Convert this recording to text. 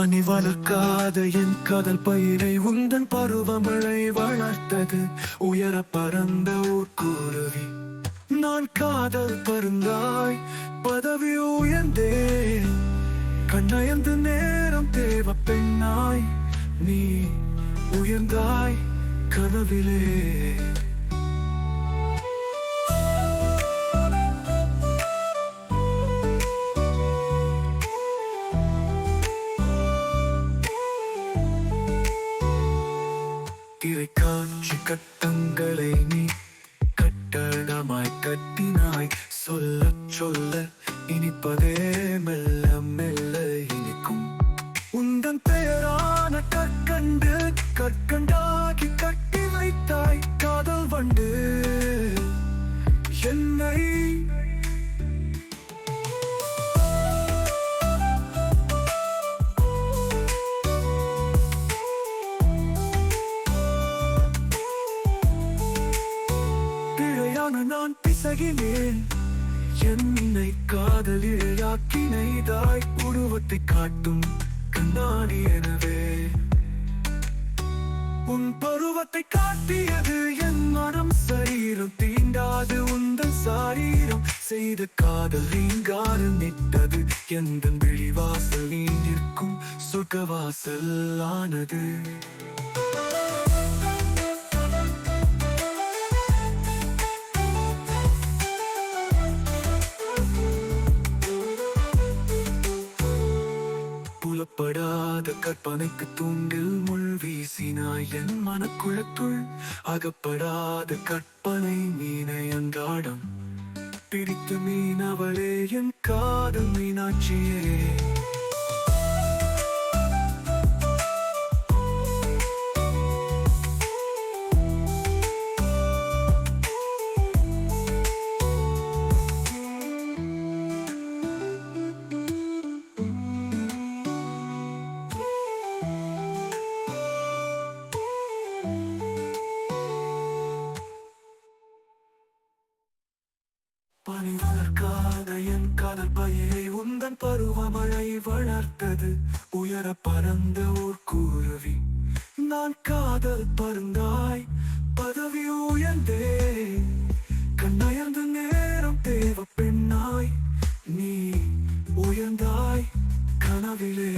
பனி வளர்க்காத என் கடல் பயிரை உந்தன் பருவமழை வளர்த்தது. உயர பறந்த ஊர்க்குருவி நான் காதல் பருந்தாய் பதவி உயர்ந்தேன். கண்ணயந்து நேரம் தேவ பெண்ணாய் நீ உயர்ந்தாய் கனவிலே. திரை காட்சி கட்டங்களை நீ கட்டடமாய் கட்டினாய். சொல்ல சொல்ல இனிப்பதே மெல்ல மெல்ல இனிக்கும். உந்தன் பெயரான கற்கண்டு கற்கண்டாகி கட்டி வைத்தாய். காதல் வண்டு என்னை பிழையான நான் பிசகினேன். என்னை காதலிழையாக்கினைதாய் உருவத்தை காட்டும் கண்ணாடி எனவே. உன் பருவத்தை காட்டியது என் மனம் சரீரம். தீண்டாது உந்தன் சாரீரம். செய்த காதல் ரீங்காறு நிட்டது எந்த விழிவாசல் நீ நிற்கும் சுகவாசல் ஆனது. சொல்லப்படாத கற்பனைக்கு தூண்டில் முள் வீசினாய் என் மனக்குழத்துள் அகப்படாத கற்பனை மீனை அன்றாடம் பிடித்து மீனவளே என் காதல் மீனாட்சியே. பணிவதற்காக என் காதல் பயிரை உந்தன் பருவமழை வளர்த்தது. உயர பறந்த ஓர் குருவி நான் காதல் பருந்தாய் பதவி உயர்ந்தே கண்ணயர்ந்த நேரம் தேவ பெண்ணாய் நீ உயர்ந்தாய் கனவிலே.